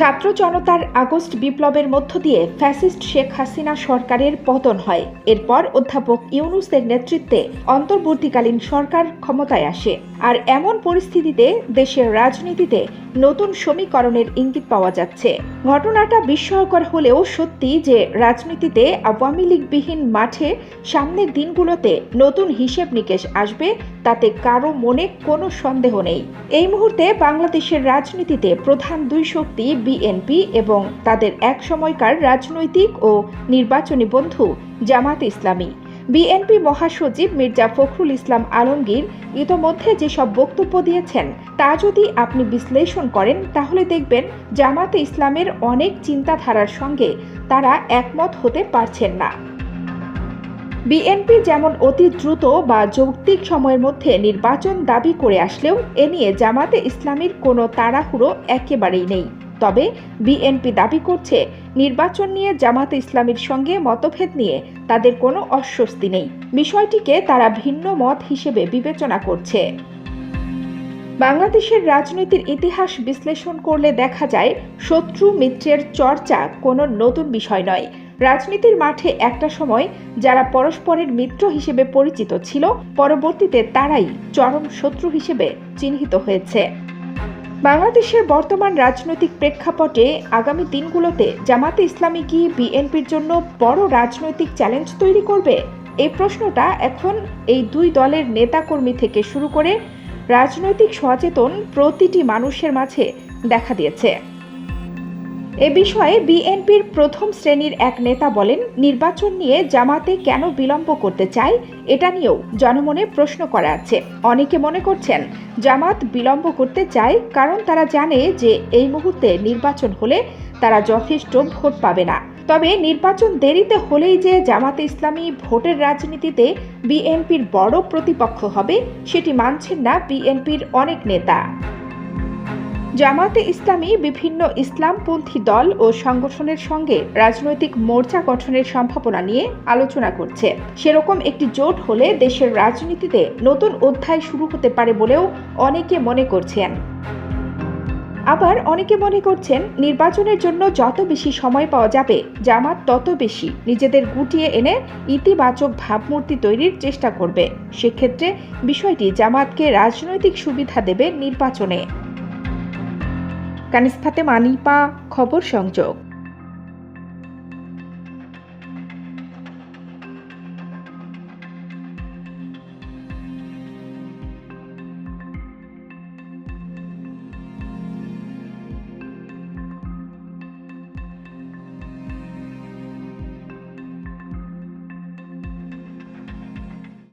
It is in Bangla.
ছাত্র জনতার আগস্ট বিপ্লবের মধ্য দিয়ে ফ্যাসিস্ট শেখ হাসিনা সরকারের পতন হয়। এরপর অধ্যাপক ইউনুসের নেতৃত্বে অন্তর্বর্তীকালীন সরকার ক্ষমতায় আসে। আর এমন পরিস্থিতিতে দেশের রাজনীতিতে নতুন সমীকরণের ইঙ্গিত পাওয়া যাচ্ছে। ঘটনাটা বিস্ময়কর হলেও সত্যি যে রাজনীতিতে আওয়ামী লীগবিহীন মাঠে সামনের দিনগুলোতে নতুন হিসেব নিকেশ আসবে তাতে কারও মনে কোনো সন্দেহ নেই। এই মুহূর্তে বাংলাদেশের রাজনীতিতে প্রধান দুই শক্তি বিএনপি এবং তাদের এক সময়কার রাজনৈতিক ও নির্বাচনী বন্ধু জামাত ইসলামী। বিএনপি মহাসচিব মির্জা ফখরুল ইসলাম আলমগীর ইতোমধ্যে যেসব বক্তব্য দিয়েছেন, তা যদি আপনি বিশ্লেষণ করেন, তাহলে দেখবেন জামাতে ইসলামের অনেক চিন্তাধারার সঙ্গে তারা একমত হতে পারছেন না। বিএনপি যেমন অতি দ্রুত বা যৌক্তিক সময়ের মধ্যে নির্বাচন দাবি করে আসলেও এ নিয়ে জামাতে ইসলামীর কোনো তাড়াহুড়ো একেবারেই নেই। তবে বিএনপি দাবি করছে, নির্বাচন নিয়ে জামাতে ইসলামীর সঙ্গে মতভেদ নিয়ে তাদের কোনো অস্বস্তি নেই। বিষয়টিকে তারা ভিন্ন মত হিসেবে বিবেচনা করছে। বাংলাদেশের রাজনীতির ইতিহাস বিশ্লেষণ করলে দেখা যায়, শত্রু মিত্রের চর্চা কোনো নতুন বিষয় নয়। রাজনীতির মাঠে একটা সময় যারা পরস্পরের মিত্র হিসেবে পরিচিত ছিল, পরবর্তীতে তারাই চরম শত্রু হিসেবে চিহ্নিত হয়েছে। বাংলাদেশের বর্তমান রাজনৈতিক প্রেক্ষাপটে আগামী দিনগুলোতে জামাতে ইসলামী কি বিএনপির জন্য বড় রাজনৈতিক চ্যালেঞ্জ তৈরি করবে? এই প্রশ্নটা এখন এই দুই দলের নেতাকর্মী থেকে শুরু করে রাজনৈতিক সচেতন প্রতিটি মানুষের মাঝে দেখা দিয়েছে। এ বিষয়ে বিএনপির প্রথম শ্রেণির এক নেতা বলেন, নির্বাচন নিয়ে জামাতে কেন বিলম্ব করতে চায়, এটা নিয়েও জনমনে প্রশ্ন করা আছে। অনেকে মনে করছেন, জামাত বিলম্ব করতে চায় কারণ তারা জানে যে এই মুহূর্তে নির্বাচন হলে তারা যথেষ্ট ভোট পাবে না। তবে নির্বাচন দেরিতে হলেই যে জামাতে ইসলামী ভোটের রাজনীতিতে বিএনপির বড় প্রতিপক্ষ হবে, সেটি মানছেন না বিএনপির অনেক নেতা। জামাতে ইসলামী বিভিন্ন ইসলামপন্থী দল ও সংগঠনের সঙ্গে রাজনৈতিক মোর্চা গঠনের সম্ভাবনা নিয়ে আলোচনা করছে। সেরকম একটি জোট হলে দেশের রাজনীতিতে নতুন অধ্যায় শুরু হতে পারে বলেও অনেকে মনে করছেন। আবার অনেকে মনে করছেন নির্বাচনের জন্য যত বেশি সময় পাওয়া যাবে, জামাত তত বেশি নিজেদের গুটিয়ে এনে ইতিবাচক ভাবমূর্তি তৈরির চেষ্টা করবে। সেক্ষেত্রে বিষয়টি জামাতকে রাজনৈতিক সুবিধা দেবে নির্বাচনে। কানিস ফাতেমা নিপা খবর সংযোগ।